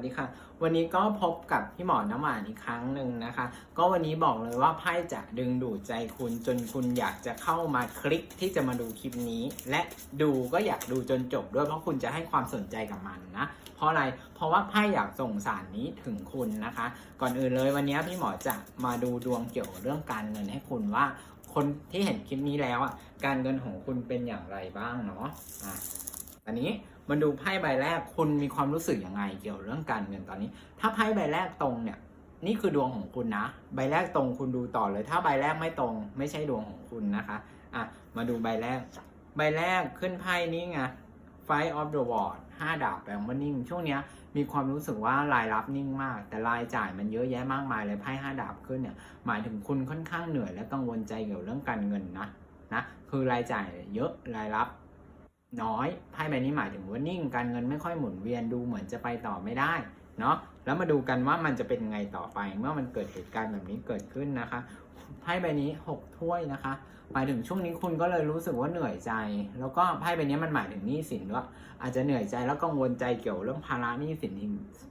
สวัสดีค่ะวันนี้ก็พบกับพี่หมอน้ำหวานอีกครั้งหนึ่งนะคะ ก็วันนี้บอกเลยว่าไพ่จะดึงดูดใจคุณจนคุณอยากจะเข้ามาคลิกที่จะมาดูคลิปนี้ และดูก็อยากดูจนจบด้วยเพราะคุณจะให้ความสนใจกับมันนะ เพราะอะไรเพราะว่าไพ่อยากส่งสารนี้ถึงคุณนะคะ ก่อนอื่นเลยวันนี้พี่หมอจะมาดูดวงเกี่ยวกับเรื่องการเงินให้คุณว่า คนที่เห็นคลิปนี้แล้วอะการเงินของคุณเป็นอย่างไรบ้างเนาะอะ อันนี้มาดูไพ่ใบแรกคุณมีความรู้สึกยังไงเกี่ยวเรื่องการเงินตอนนี้ ถ้าไพ่ใบแรกตรงเนี่ย นี่คือดวงของคุณนะ ใบแรกตรงคุณดูต่อเลย ถ้าใบแรกไม่ตรง ไม่ใช่ดวงของคุณนะคะ อะ มาดูใบแรก ใบแรกขึ้นไพ่นี่ไง Fight of the World ห้าดาบแปลว่านิ่ง ช่วงเนี้ยมีความรู้สึกว่ารายรับนิ่งมาก แต่รายจ่ายมันเยอะแยะมากมายเลยไพ่ห้าดาบขึ้นเนี่ย หมายถึงคุณค่อนข้างเหนื่อยและกังวลใจเกี่ยวกับเรื่องการเงินนะ นะ คือรายจ่ายเยอะ รายรับ น้อยไพ่ใบนี้หมายถึงว่านิ่งการเงินไม่ค่อยหมุนเวียนดูเหมือนจะไปต่อไม่ได้เนาะแล้วมาดูกันว่ามันจะเป็นไงต่อไป เมื่อมันเกิดเหตุการณ์แบบนี้เกิดขึ้นนะคะไพ่ใบนี้หกถ้วยนะคะหมายถึงช่วงนี้คุณก็เลยรู้สึกว่าเหนื่อยใจ แล้วก็ไพ่ใบนี้มันหมายถึงหนี้สินด้วยอาจจะเหนื่อยใจแล้วกังวลใจเกี่ยวเรื่องภาระหนี้สิน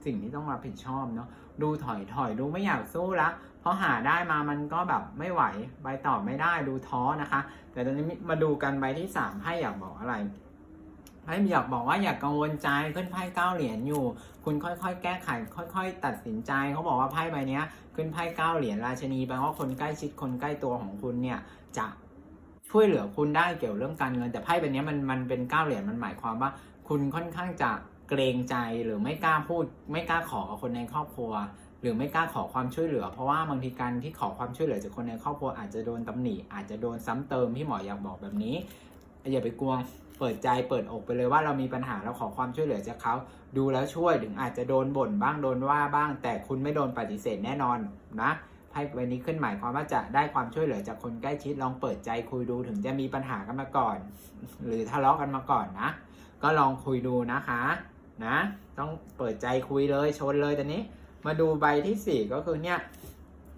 สิ่งที่ต้องรับผิดชอบเนาะดูถอยถอยดูไม่อยากสู้ละเพราะหาได้มามันก็แบบไม่ไหวใบต่อไม่ได้ดูท้อนะคะ แต่ตอนนี้มาดูกันใบที่สามไพ่อยากบอกอะไร ไพ่อยากบอกว่าอย่ากกังวลใจขึ้นไพ่เก้าเหรียญอยู่ คุณค่อยๆ แก้ไข ค่อย ๆ ตัดสินใจเขาบอกว่าไพ่ใบนี้ขึ้นไพ่เก้าเหรียญราชนีแปลว่าคนใกล้ชิดคนใกล้ตัวของคุณเนี่ยจะช่วยเหลือคุณได้เกี่ยวเรื่องการเงิน แต่ไพ่ใบนี้มันมันเป็นเก้าเหรียญมันหมายความว่า คุณค่อนข้างจะเกรงใจหรือไม่กล้าพูด ไม่กล้าขอกับคนในครอบครัว หรือไม่กล้าขอความช่วยเหลือ เพราะว่าบางทีการที่ขอความช่วยเหลือจากคนในครอบครัวอาจจะโดนตำหนิอาจจะโดนซ้ำเติมพี่หมออยากบอกแบบนี้ อย่าไปกลัวเปิดใจเปิดอกไปเลยว่าเรามีปัญหาเราขอความช่วยเหลือจากเขาดูแล้วช่วยถึงอาจจะโดนบ่นบ้างโดนว่าบ้าง แต่คุณไม่โดนปฏิเสธแน่นอนนะไพ่ใบนี้ขึ้นหมายความว่าจะได้ความช่วยเหลือจากคนใกล้ชิดลองเปิดใจคุยดูถึงจะมีปัญหากันมาก่อน หรือทะเลาะกันมาก่อนนะ ก็ลองคุยดูนะคะนะ ต้องเปิดใจคุยเลยชนเลยตอนนี้ มาดูใบที่สี่ก็คือเนี่ย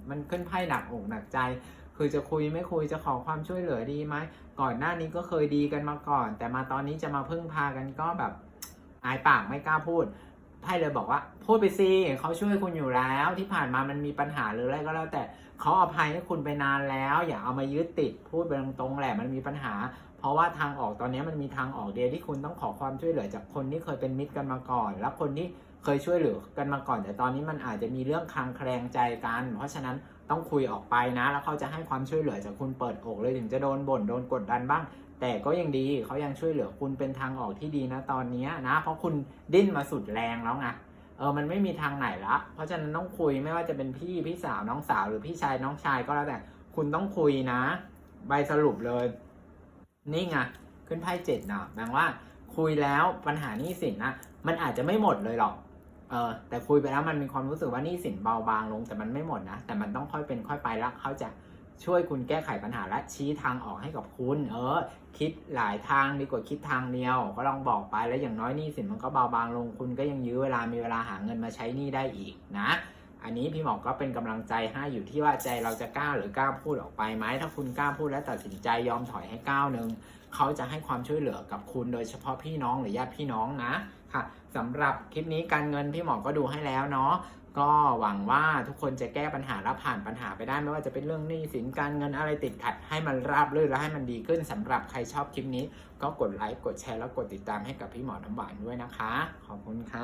มันขึ้นไพ่หนักอกหนักใจ คือจะคุยไม่คุยจะขอความช่วยเหลือดีไหมก่อนหน้านี้ก็เคยดีกันมาก่อน แต่มาตอนนี้จะมาพึ่งพากันก็แบบอายปากไม่กล้าพูดไพ่เลยบอกว่า พูดไปสิเขาช่วยคุณอยู่แล้ว ที่ผ่านมามันมีปัญหาหรืออะไรก็แล้วแต่เขาอภัยให้คุณไปนานแล้ว อย่าเอามายึดติดพูดไปตรงๆแหละมันมีปัญหา เพราะว่าทางออกตอนนี้มันมีทางออกเดียวที่คุณต้องขอความช่วยเหลือจากคนที่เคยเป็นมิตรกันมาก่อน และคนที่เคยช่วยเหลือกันมาก่อน แต่ตอนนี้มันอาจจะมีเรื่องคลางแคลงใจกัน เพราะฉะนั้นต้องคุยออกไปนะ แล้วเขาจะให้ความช่วยเหลือจากคุณเปิดอกเลยถึงจะโดนบ่นโดนกดดันบ้าง แต่ก็ยังดีเขายังช่วยเหลือคุณเป็นทางออกที่ดีนะตอนนี้นะ เพราะคุณดิ้นมาสุดแรงแล้วไงเออมันไม่มีทางไหนละ เพราะฉะนั้นต้องคุยไม่ว่าจะเป็นพี่พี่สาวน้องสาวหรือพี่ชายน้องชายก็แล้วแต่คุณต้องคุยนะ ใบสรุปเลย นี่ไงขึ้นไพ่เจ็ดเนาะแปลว่า คุยแล้วปัญหานี้สินนะมันอาจจะไม่หมดเลยหรอกเออแต่คุยไปแล้วมันมีความรู้สึกว่านี้สินเบาบางลงแต่มันไม่หมดนะ แต่มันต้องค่อยเป็นค่อยไปแล้วเขาจะช่วยคุณแก้ไขปัญหาและชี้ทางออกให้กับคุณ เออ คิดหลายทางดีกว่าคิดทางเดียว ก็ลองบอกไปแล้วอย่างน้อยนี้สินมันก็เบาบางลงคุณก็ยังยื้อเวลามีเวลาหาเงินมาใช้นี้ได้อีกนะ อันนี้พี่หมอก็เป็นกำลังใจให้อยู่ที่ว่าใจเราจะกล้าหรือกล้าพูดออกไปไหมถ้าคุณกล้าพูดและตัดสินใจยอมถอยให้ก้าวหนึ่งเขาจะให้ความช่วยเหลือกับคุณโดยเฉพาะพี่น้องหรือญาติพี่น้องนะค่ะสำหรับคลิปนี้การเงินพี่หมอก็ดูให้แล้วเนาะก็หวังว่าทุกคนจะแก้ปัญหาและผ่านปัญหาไปได้ไม่ว่าจะเป็นเรื่องหนี้สินการเงินอะไรติดขัด ให้มันราบรื่นและให้มันดีขึ้นสำหรับใครชอบคลิปนี้ ก็กดไลค์กดแชร์แล้วกดติดตามให้กับพี่หมอน้ำหวานด้วยนะคะ ขอบคุณค่ะ